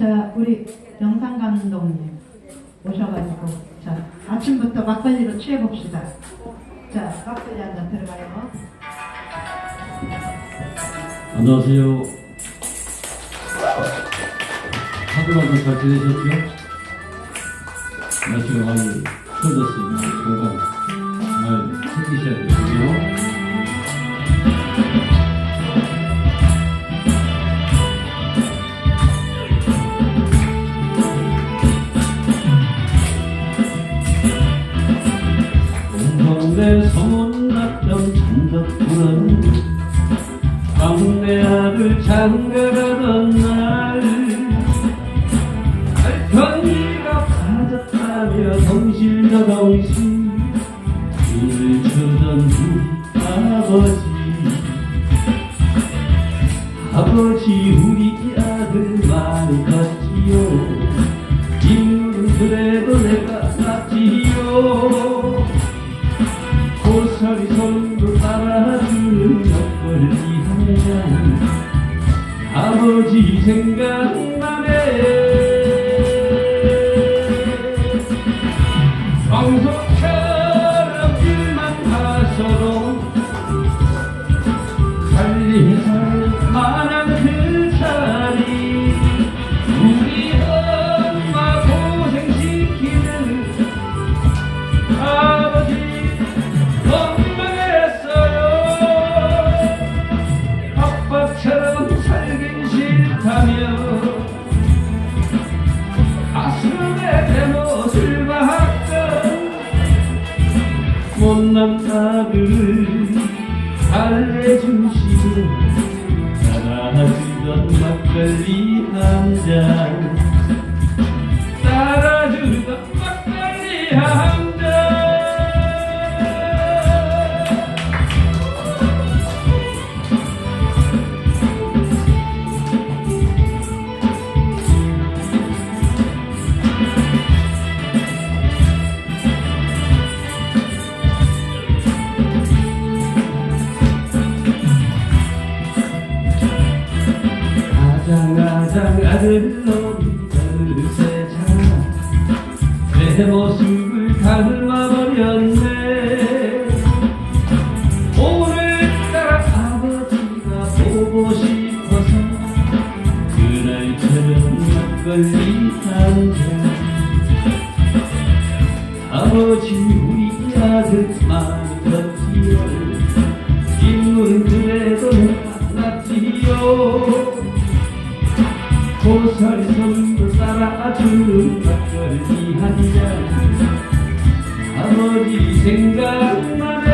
자, 우리 영상 감독님 오셔가지고 자 아침부터 막걸리로 취해봅시다. 자, 막걸리 한 잔 들어가요. 안녕하세요. 하루만도 잘 지내셨죠? 날씨가 많이 추워졌으니 건강 잘 챙기셔야 되고요. 날 알턴이가 빠졌다며 덩실더덩실 줄을 주던 우리 아버지. 아버지 우리 아들 많이 컸지요. 인물은 그 아버지 생각나네 아장아장 아들놈이 어느새잖아 내 모습을 닮아버렸네. 오늘따라 아버지가 보고 싶어서 그날처럼 막걸리 한잔 아버지 우리 아들 많이 컸지요 인물은 그래도 낫지요 고사리 손도 따라주는 막걸리 한잔 아버지 생각나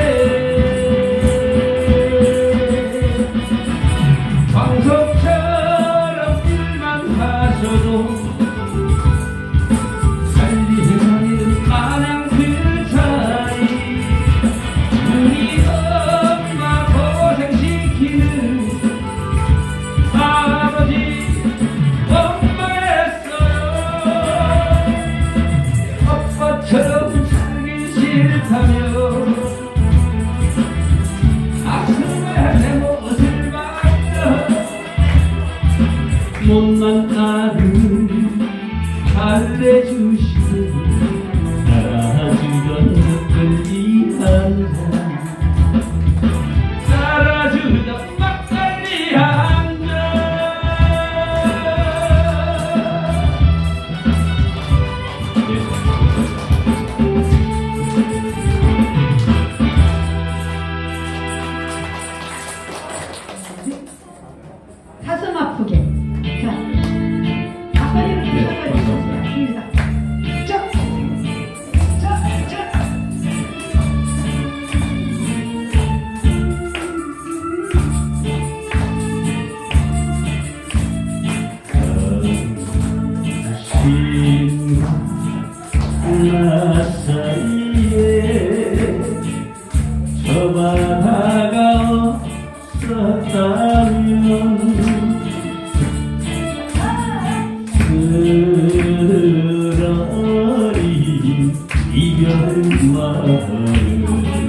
이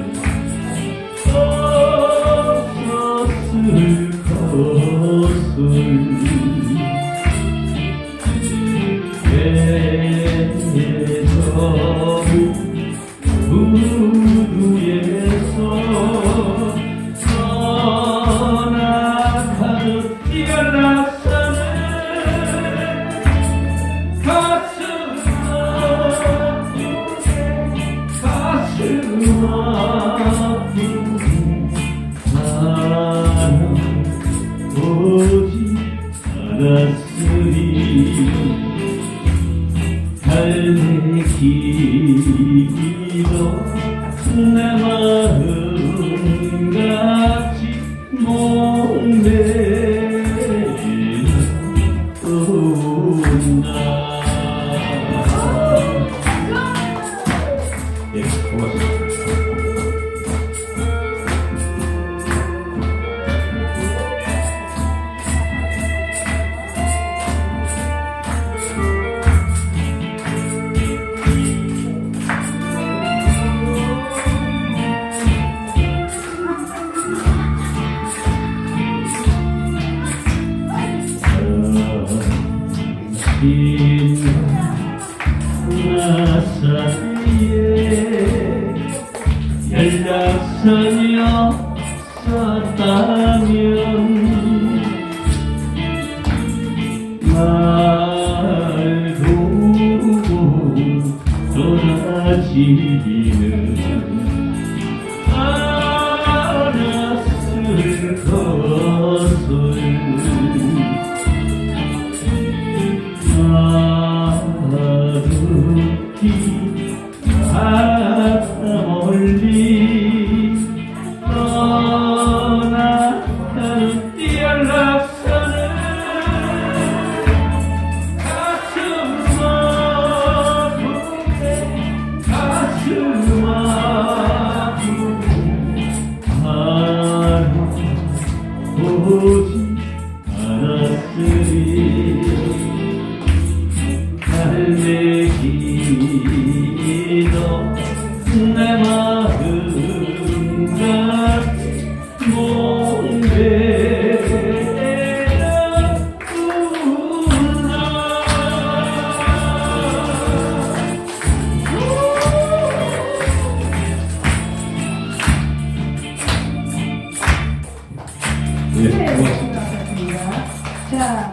que não 들렸었다면 날 두고 떠나지는 않았을 것을 나를 Amen.